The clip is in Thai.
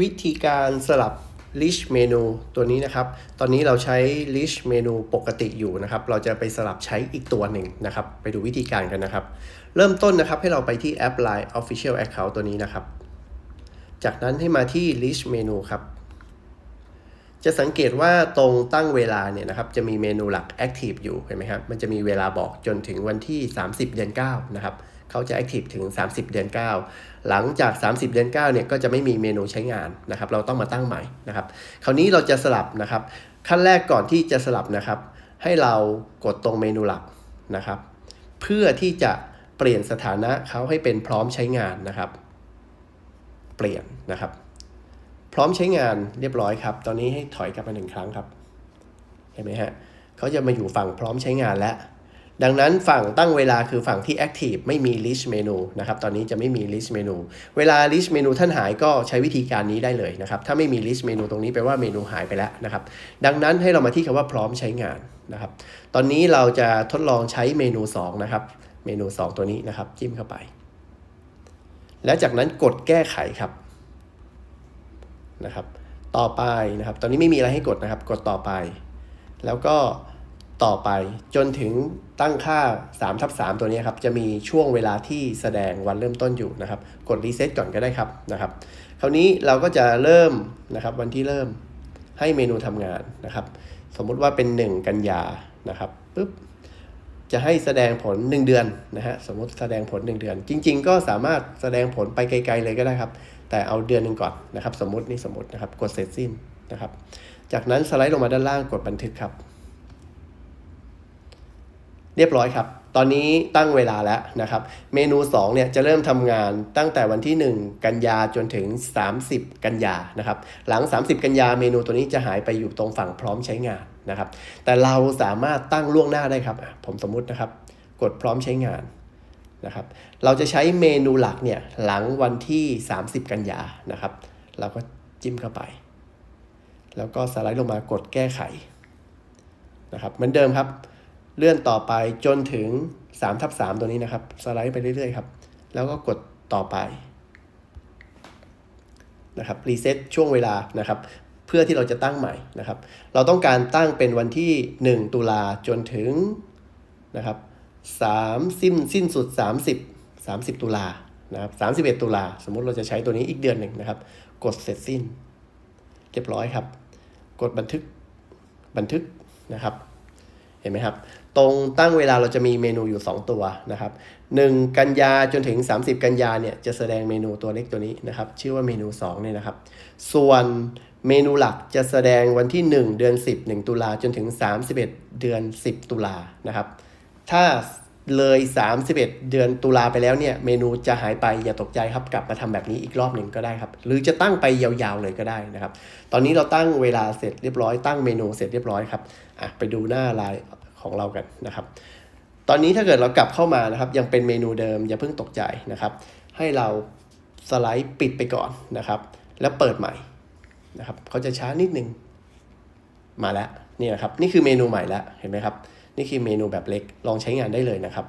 วิธีการสลับ list เมนูตัวนี้นะครับ ตอนนี้เราใช้ list เมนูปกติอยู่นะครับ เราจะไปสลับใช้อีกตัวหนึ่งนะครับ ไปดูวิธีการกันนะครับ เริ่มต้นนะครับให้เราไปที่แอป Line Official Account ตัวนี้นะครับ จากนั้นให้มาที่ list เมนูครับ จะสังเกตว่าตรงตั้งเวลาเนี่ยนะครับ จะมีเมนูหลัก Active อยู่เห็นไหมครับ มันจะมีเวลาบอกจนถึงวันที่ 30 เดือน 9 นะครับ เขาจะ Active ถึง 30 เดือน 9 หลังจาก 30 เดือน 9 เนี่ยก็จะไม่มีเมนูใช้งานนะครับ เราต้องมาตั้งใหม่นะครับ คราวนี้เราจะสลับนะครับ ขั้นแรกก่อนที่จะสลับนะครับ ให้เรากดตรงเมนูหลักนะครับ เพื่อที่จะเปลี่ยนสถานะเขาให้เป็นพร้อมใช้งานนะครับ เปลี่ยนนะครับ พร้อมใช้งานเรียบร้อยครับ ตอนนี้ให้ถอยกลับมาหนึ่งครั้งครับ เห็นไหมฮะเขาจะมาอยู่ฝั่งพร้อมใช้งานแล้ว ดังนั้นฝั่งตั้งเวลาคือฝั่งที่ Active ไม่มี List Menu นะครับตอนนี้จะไม่มี List Menu เวลา List Menu ท่านหายก็ใช้วิธีการนี้ได้เลยนะครับถ้าไม่มี List Menu ตรงนี้แปลว่าเมนูหายไปแล้วนะครับดังนั้นให้เรามาที่คำว่าพร้อมใช้งานนะครับตอนนี้เราจะทดลองใช้เมนู 2 นะครับ เมนู 2 ตัวนี้นะครับจิ้มเข้าไป แล้วจากนั้นกดแก้ไขครับนะครับ ต่อไปนะครับ ตอนนี้ไม่มีอะไรให้กดนะครับ กดต่อไป แล้วก็ ต่อไปจนถึงตั้งค่า3ทับ3ตัวนี้ครับ จะมีช่วงเวลาที่แสดงวันเริ่มต้นอยู่นะครับ กดรีเซ็ตก่อนก็ได้ครับนะครับ คราวนี้เราก็จะเริ่มนะครับวันที่เริ่มให้เมนูทำงานนะครับ สมมุติว่าเป็น 1 กันยานะครับปุ๊บจะให้แสดงผล 1 เดือนนะฮะสมมติแสดงผล 1 เดือน จริง ๆ ก็สามารถแสดงผลไปไกล ๆ เลยก็ได้ครับ แต่เอาเดือนหนึ่งก่อนนะครับ สมมตินี่สมมตินะครับกดเสร็จสิ้นนะครับ จากนั้นสไลด์ลงมาด้านล่างกดบันทึกครับ เรียบร้อยครับ ตอนนี้ตั้งเวลาแล้วนะครับ เมนู2เนี่ยจะเริ่มทำงานตั้งแต่วันที่ 1 กันยาจนถึง 30 กันยานะครับ หลัง 30 กันยาเมนูตัวนี้จะหายไปอยู่ตรงฝั่งพร้อมใช้งานนะครับ แต่เราสามารถตั้งล่วงหน้าได้ครับ ผมสมมุตินะครับ กดพร้อมใช้งานนะครับ เราจะใช้เมนูหลักเนี่ยหลังวันที่ 30 กันยานะครับ เราก็จิ้มเข้าไป แล้วก็สไลด์ลงมากดแก้ไขนะครับ เหมือนเดิมครับ เลื่อนต่อไปจนถึง3ทับ3ตัวนี้นะครับ สไลด์ไปเรื่อยๆครับ แล้วก็กดต่อไปนะครับรีเซ็ตช่วงเวลานะครับ เพื่อที่เราจะตั้งใหม่นะครับ เราต้องการตั้งเป็นวันที่ 1 ตุลาจนถึงนะครับ3สิ้นสิ้นสุด 30 30 ตุลานะครับ31 ตุลาสมมุติเราจะใช้ตัวนี้อีกเดือนหนึ่งนะครับ กดเสร็จสิ้น เรียบร้อยครับ กดบันทึกบันทึกนะครับ ห็นไหมครับ ตรงตั้งเวลาเราจะมีเมนูอยู่ 2 ตัวนะครับ 1 กันยาจนถึง 30 กันยาเนี่ยจะแสดงเมนูตัวเล็กตัวนี้นะครับ ชื่อว่าเมนู 2 เนี่ยนะครับ ส่วนเมนูหลักจะแสดงวันที่ 1 เดือน 10 1 ตุลาจนถึง 31 เดือน 10 ตุลานะครับ ถ้าเลย 31 เดือนตุลาไปแล้วเนี่ย เมนูจะหายไปอย่าตกใจครับ กลับมาทำแบบนี้อีกรอบหนึ่งก็ได้ครับ หรือจะตั้งไปยาวๆเลยก็ได้นะครับ ตอนนี้เราตั้งเวลาเสร็จเรียบร้อยตั้งเมนูเสร็จเรียบร้อยครับอะไปดูหน้าไลน์ ของเรากันนะครับ ตอนนี้ถ้าเกิดเรากลับเข้ามานะครับ ยังเป็นเมนูเดิมอย่าเพิ่งตกใจนะครับ ให้เราสไลด์ปิดไปก่อนนะครับ แล้วเปิดใหม่นะครับเขาจะช้านิดนึงมาแล้วนี่นะครับนี่คือเมนูใหม่แล้วเห็นไหมครับ นี่คือเมนูแบบเล็กลองใช้งานได้เลยนะครับ